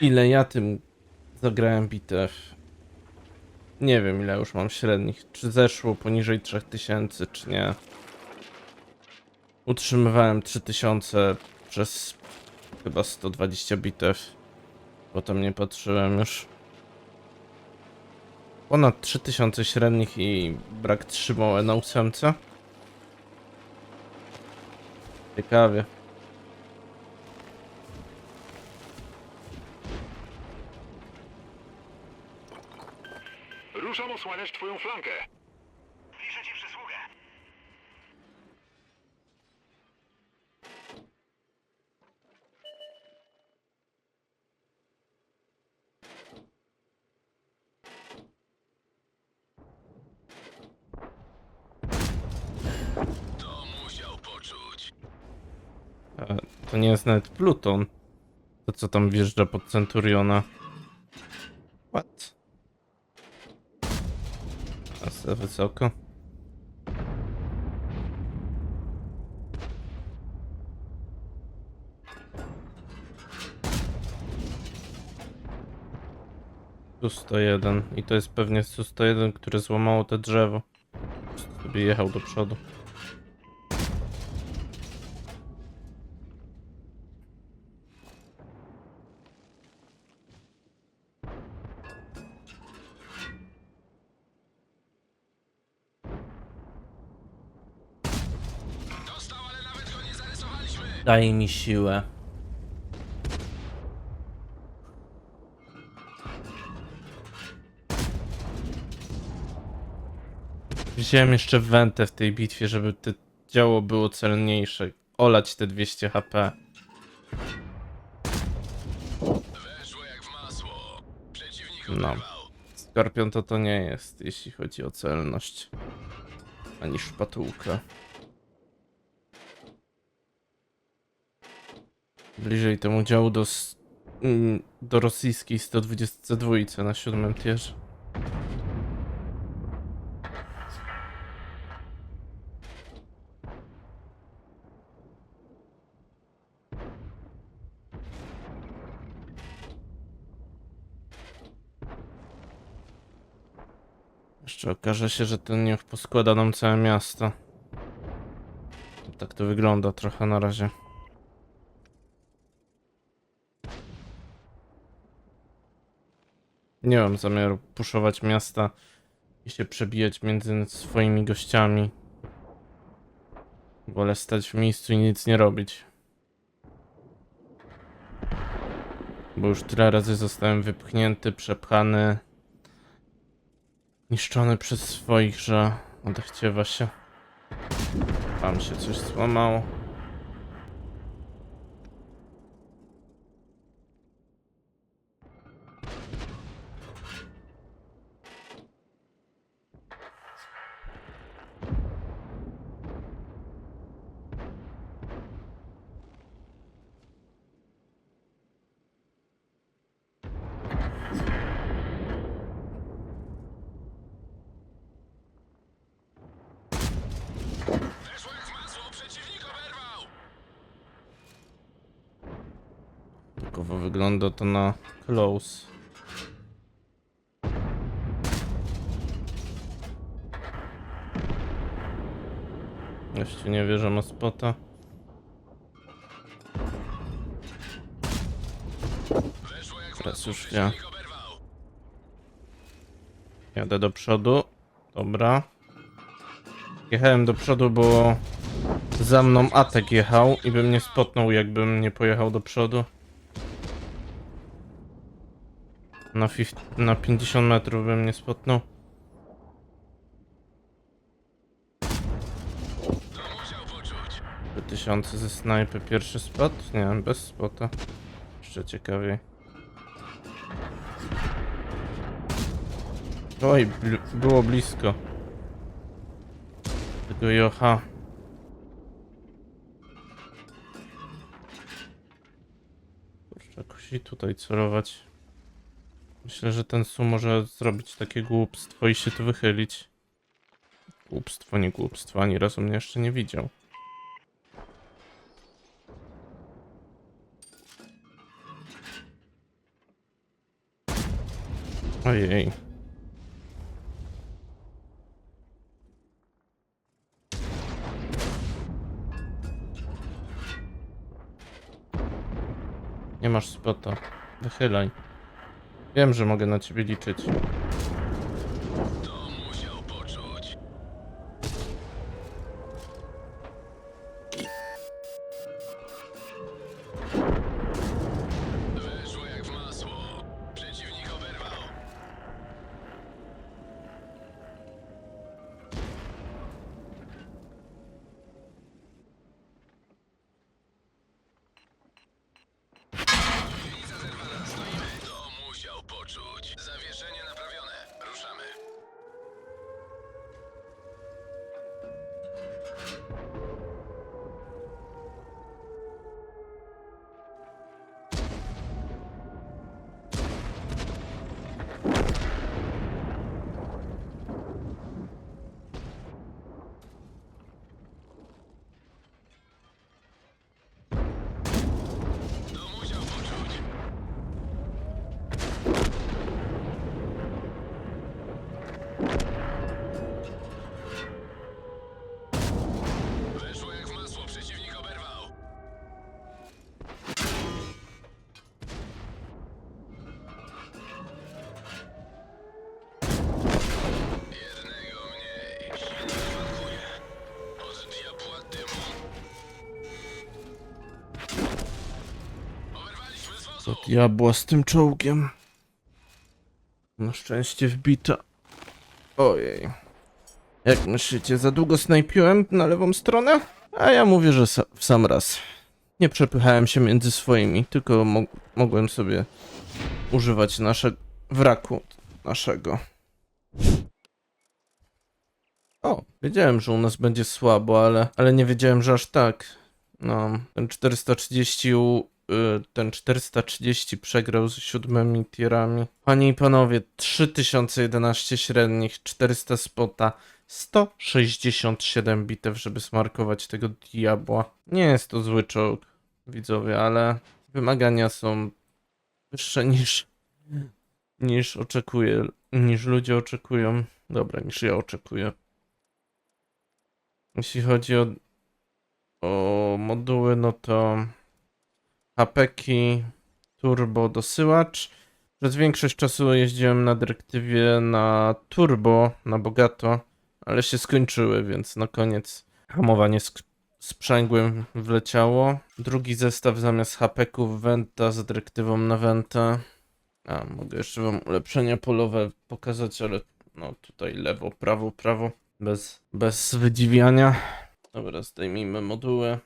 Ile ja tym zagrałem bitew? Nie wiem ile już mam średnich. Czy zeszło poniżej 3000, czy nie. Utrzymywałem 3000 przez chyba 120 bitew. Potem nie patrzyłem już. Ponad 3000 średnich i brak 3 małe na ósemce. Ciekawie. Ruszam osłaniać twoją flankę. Piszę ci przysługę. To musiał poczuć. E, To nie jest nawet Pluton. To co tam wjeżdża pod Centuriona. What? A za wysoko. Tu 101 i to jest pewnie Su 101, które złamało te drzewo. Sobie jechał do przodu. Daj mi siłę. Wziąłem jeszcze wentę w tej bitwie, żeby te działo było celniejsze. Olać te 200 HP. No. Skorpion to to nie jest, jeśli chodzi o celność. Ani szpatułka. Bliżej temu działu do, mm, do rosyjskiej 122 na siódmym tierze. Jeszcze okaże się, że ten niech poskłada nam całe miasto. Tak to wygląda trochę na razie. Nie mam zamiaru puszować miasta i się przebijać między swoimi gościami. Wolę stać w miejscu i nic nie robić. Bo już tyle razy zostałem wypchnięty, przepchany, niszczony przez swoich, że odechciewa się. Tam się coś złamało. Weszło w. Tylko wygląda to na close. Jeszcze nie wierzę ma spota. W Teraz już ja. Jadę do przodu. Dobra. Jechałem do przodu, bo za mną Atek jechał i bym nie spotnął, jakbym nie pojechał do przodu. Na, na 50 metrów bym nie spotnął. 2000 ze snajpy pierwszy spot? Nie, bez spota. Jeszcze ciekawiej. Oj, było blisko. Tego Jocha. Kurczę, jakoś i tutaj celować. Myślę, że ten Su może zrobić takie głupstwo i się tu wychylić. Głupstwo, nie głupstwo, ani razu mnie jeszcze nie widział. Ojej. Nie masz spota. Wychylaj. Wiem, że mogę na ciebie liczyć. Co diabła z tym czołgiem? Na szczęście wbita. Ojej. Jak myślicie, za długo snajpiłem na lewą stronę? A ja mówię, że sa w sam raz. Nie przepychałem się między swoimi, tylko mo mogłem sobie używać nasze wraku naszego. O, wiedziałem, że u nas będzie słabo, ale, ale nie wiedziałem, że aż tak. No, ten 430 u, ten 430 przegrał z siódmymi tierami. Panie i panowie, 3011 średnich, 400 spota, 167 bitew, żeby smarkować tego diabła. Nie jest to zły czołg, widzowie, ale wymagania są wyższe niż niż oczekuję, niż ludzie oczekują. Dobra, niż ja oczekuję. Jeśli chodzi o o moduły, no to hapeki, turbo, dosyłacz. Przez większość czasu jeździłem na dyrektywie na turbo, na bogato, ale się skończyły, więc na koniec hamowanie sprzęgłym wleciało. Drugi zestaw zamiast hapeków Venta z dyrektywą na Venta. A, mogę jeszcze wam ulepszenia polowe pokazać, ale no tutaj lewo, prawo, prawo, bez, bez wydziwiania. Dobra, zdejmijmy moduły.